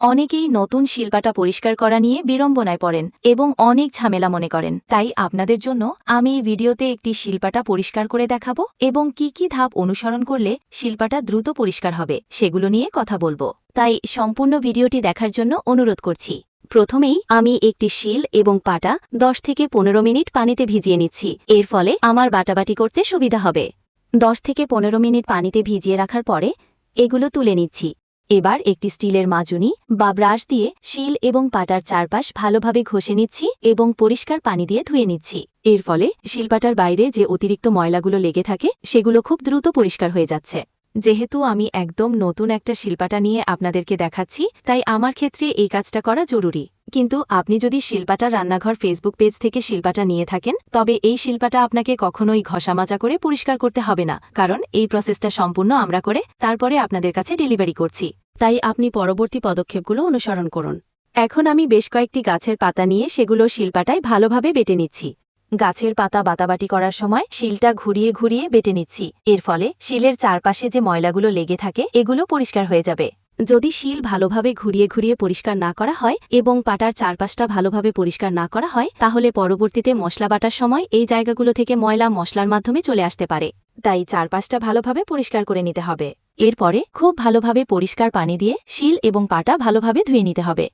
অনেকেই নতুন শিল্পাটা পরিষ্কার করা নিয়ে বিড়ম্বনায় পড়েন এবং অনেক ঝামেলা মনে করেন। তাই আপনাদের জন্য আমি এই ভিডিওতে একটি শিল্পাটা পরিষ্কার করে দেখাবো এবং কি কি ধাপ অনুসরণ করলে শিল্পাটা দ্রুত পরিষ্কার হবে সেগুলো নিয়ে কথা বলব। তাই সম্পূর্ণ ভিডিওটি দেখার জন্য অনুরোধ করছি। প্রথমেই আমি একটি শিল এবং পাটা 10 থেকে পনেরো মিনিট পানিতে ভিজিয়ে নিচ্ছি। এর ফলে আমার বাটাবাটি করতে সুবিধা হবে। 10 থেকে পনেরো মিনিট পানিতে ভিজিয়ে রাখার পরে এগুলো তুলে নিচ্ছি। এবার একটি স্টিলের মাজুনি, বা ব্রাশ দিয়ে শিল এবং পাটার চারপাশ ভালোভাবে ঘষে নিচ্ছি এবং পরিষ্কার পানি দিয়ে ধুয়ে নিচ্ছি। এর ফলে শিলপাটার বাইরে যে অতিরিক্ত ময়লাগুলো লেগে থাকে, সেগুলো খুব দ্রুত পরিষ্কার হয়ে যাচ্ছে। যেহেতু আমি একদম নতুন একটা শিল্পাটা নিয়ে আপনাদেরকে দেখাচ্ছি, তাই আমার ক্ষেত্রে এই কাজটা করা জরুরি। কিন্তু আপনি যদি শিল্পাটা রান্নাঘর ফেসবুক পেজ থেকে শিল্পাটা নিয়ে থাকেন, তবে এই শিল্পাটা আপনাকে কখনোই ঘষামাজা করে পরিষ্কার করতে হবে না, কারণ এই প্রসেসটা সম্পূর্ণ আমরা করে তারপরে আপনাদের কাছে ডেলিভারি করছি। তাই আপনি পরবর্তী পদক্ষেপগুলো অনুসরণ করুন। এখন আমি বেশ কয়েকটি গাছের পাতা নিয়ে সেগুলো শিলপাটায় ভালোভাবে বেটে নিচ্ছি। গাছের পাতা বাতাবাটি করার সময় শিলটা ঘুরিয়ে ঘুরিয়ে বেটে নিচ্ছি। এর ফলে শিলের চারপাশে যে ময়লাগুলো লেগে থাকে, এগুলো পরিষ্কার হয়ে যাবে। যদি শিল ভালোভাবে ঘুরিয়ে ঘুরিয়ে পরিষ্কার না করা হয় এবং পাটার চারপাশটা ভালোভাবে পরিষ্কার না করা হয়, তাহলে পরবর্তীতে মশলা বাটার সময় এই জায়গাগুলো থেকে ময়লা মশলার মাধ্যমে চলে আসতে পারে। তাই চারপাশটা ভালোভাবে পরিষ্কার করে নিতে হবে। এরপরে খুব ভালোভাবে পরিষ্কার পানি দিয়ে শিল এবং পাটা ভালোভাবে ধুয়ে নিতে হবে।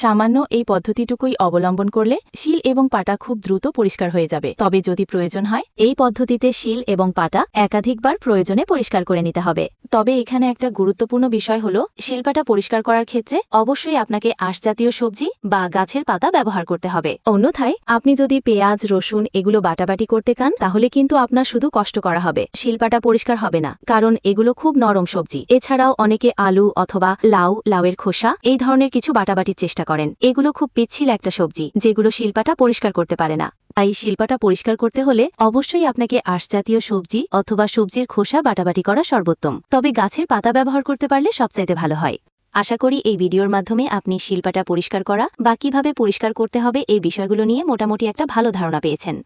সামান্য এই পদ্ধতিটুকুই অবলম্বন করলে শিল এবং পাটা খুব দ্রুত পরিষ্কার হয়ে যাবে। তবে যদি প্রয়োজন হয়, এই পদ্ধতিতে শিল এবং পাটা একাধিকবার প্রয়োজনে পরিষ্কার করে নিতে হবে। তবে এখানে একটা গুরুত্বপূর্ণ বিষয় হল শিলপাটা পরিষ্কার করার ক্ষেত্রে অবশ্যই আপনাকে আঁশজাতীয় সবজি বা গাছের পাতা ব্যবহার করতে হবে। অন্যথায়, আপনি যদি পেঁয়াজ, রসুন এগুলো বাটাবাটি করতে কান তাহলে কিন্তু আপনার শুধু কষ্ট করা হবে। শিলপাটা পরিষ্কার হবে না, কারণ এগুলো খুব নরম সবজি। এছাড়াও অনেকে আলু অথবা লাউ, লাউয়ের খোসা, এই ধরনের কিছু বাটাবাটির চেষ্টা করেন। এগুলো খুব পিচ্ছিল একটা সবজি, যেগুলো শিল্পাটা পরিষ্কার করতে পারে না। তাই শিল্পাটা পরিষ্কার করতে হলে অবশ্যই আপনাকে আঁশজাতীয় সবজি অথবা সবজির খোসা বাটাবাটি করা সর্বোত্তম। তবে গাছের পাতা ব্যবহার করতে পারলে সবচাইতে ভালো হয়। আশা করি এই ভিডিওর মাধ্যমে আপনি শিল্পাটা পরিষ্কার করা বা কীভাবে পরিষ্কার করতে হবে এই বিষয়গুলো নিয়ে মোটামুটি একটা ভালো ধারণা পেয়েছেন।